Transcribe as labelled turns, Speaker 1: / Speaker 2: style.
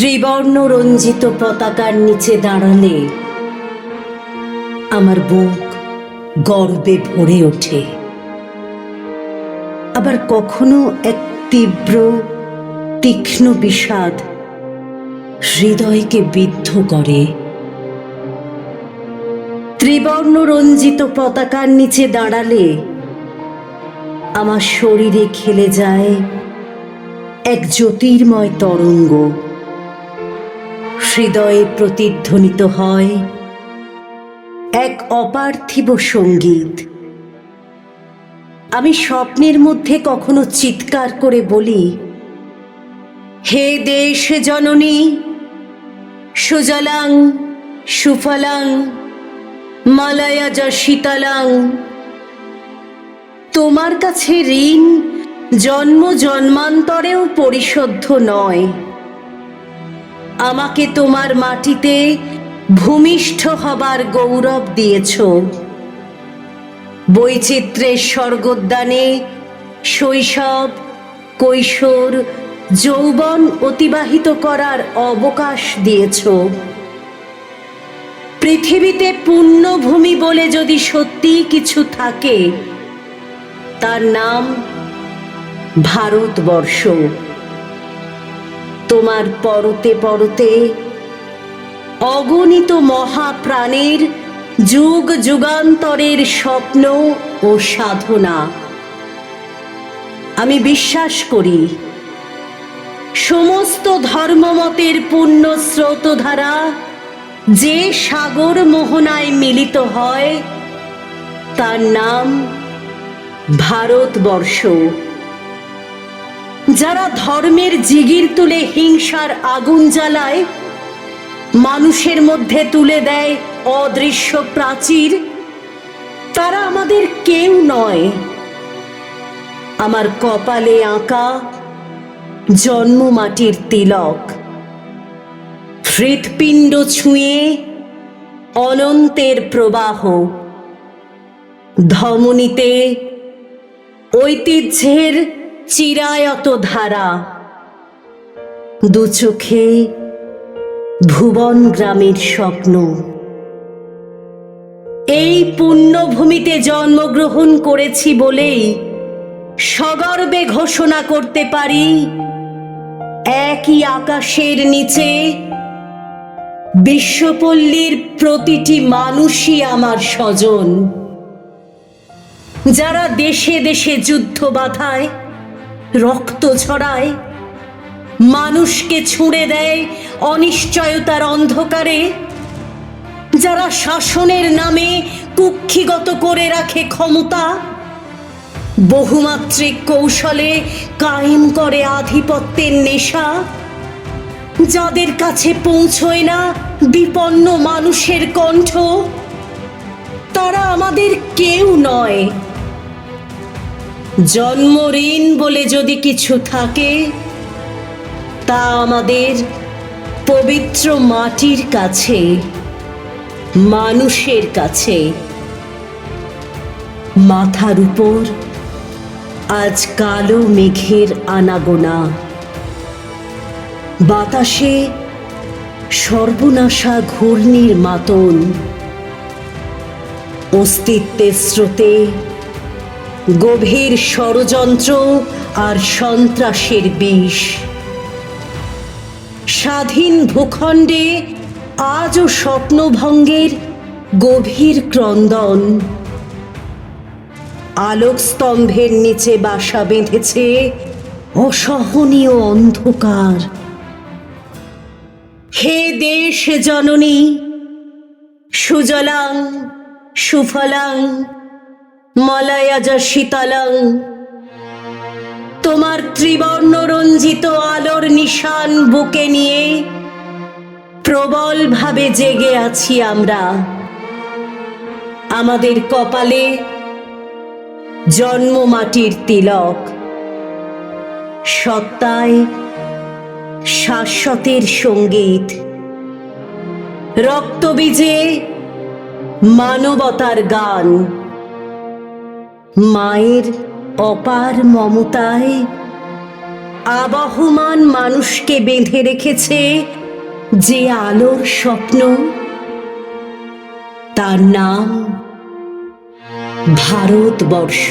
Speaker 1: ত্রিবর্ণ রঞ্জিত পতাকার নিচে দাঁড়ালে আমার বুক গর্বে ভরে ওঠে। আবার কখনো এক তীব্র, তীক্ষ্ণ বিষাদ হৃদয়কে বিদ্ধ করে। ত্রিবর্ণ রঞ্জিত পতাকার নিচে দাঁড়ালে আমার শরীরে খেলে যায় এক জ্যোতির্ময় তরঙ্গ। হৃদয়ে প্রতিধ্বনিত হয় এক অপার্থিব সংগীত। আমি স্বপ্নের মধ্যে কখনো চিৎকার করে বলি, হে দেশ জননী, সুজলাং, সুফলাং, মালায়া মালায়াজ শীতলাং, তোমার কাছে ঋণ জন্ম জন্মান্তরেও পরিশোধ্য নয়। আমাকে তোমার মাটিতে ভূমিষ্ঠ হবার গৌরব দিয়েছ। বৈচিত্র্যের স্বর্গোদ্যানে শৈশব, কৈশোর, যৌবন অতিবাহিত করার অবকাশ দিয়েছ। পৃথিবীতে পুণ্যভূমি বলে যদি সত্যি কিছু থাকে, তার নাম ভারতবর্ষ। তোমার পরতে পরতে অগণিত মহাপ্রাণের যুগ যুগান্তরের স্বপ্ন ও সাধনা। আমি বিশ্বাস করি, সমস্ত ধর্মমতের পূর্ণ স্রোতধারা যে সাগর মোহনায় মিলিত হয়, তার নাম ভারতবর্ষ। যারা ধর্মের জিগির তুলে হিংসার আগুন জ্বালায়, মানুষের মধ্যে তুলে দেয় অদৃশ্য প্রাচীর, তারা আমাদের কেউ নয়। আমার কপালে আঁকা জন্ম মাটির তিলক। হৃৎপিণ্ড ছুঁয়ে অনন্তের প্রবাহ। ধমনীতে ঐতিহ্যের চিরায়ত ধারা। দু চোখে ভুবন গ্রামের স্বপ্ন। এই পুণ্যভূমিতে জন্মগ্রহণ করেছি বলেই সগর্বে ঘোষণা করতে পারি, একই আকাশের নিচে বিশ্বপল্লীর প্রতিটি মানুষই আমার স্বজন। যারা দেশে দেশে যুদ্ধ বাধায় রক্ত ছড়ায়, মানুষকে ছুঁড়ে দেয় অনিশ্চয়তার অন্ধকারে, যারা শাসনের নামে কুক্ষিগত করে রাখে ক্ষমতা, বহুমাত্রিক কৌশলে কায়েম করে আধিপত্যের নেশা, যাদের কাছে পৌঁছয় না বিপন্ন মানুষের কণ্ঠ, তারা আমাদের কেউ নয়। জন্ম ঋণ বলে যদি কিছু থাকে, তা আমাদের পবিত্র মাটির কাছে, মানুষের কাছে, মাথার উপর আজ কালো মেঘের আনাগোনা। বাতাসে সর্বনাশা ঘূর্ণির মাতন। অস্তিত্বের স্রোতে গভীর ষড়যন্ত্র আর সন্ত্রাসের বিষ। স্বাধীন ভূখণ্ডে আজও স্বপ্নভঙ্গের গভীর ক্রন্দন। আলোকস্তম্ভের নিচে বাসা বেঁধেছে অসহনীয় অন্ধকার। হে দেশ জননী, সুজলাং, সুফলাং মলয়াজ শীতলং তোমার ত্রিবর্ণ রঞ্জিত আলোর নিশান বুকে নিয়ে প্রবল ভাবে জেগে আছি আমরা। আমাদের কপালে জন্ম মাটির তিলক। সত্তায় শাশ্বতের সংগীত। রক্তবীজে মানবতার গান। মায়ের অপার মমতায় আবহমান মানুষকে বেঁধে রেখেছে যে আলোর স্বপ্ন তার নাম ভারতবর্ষ।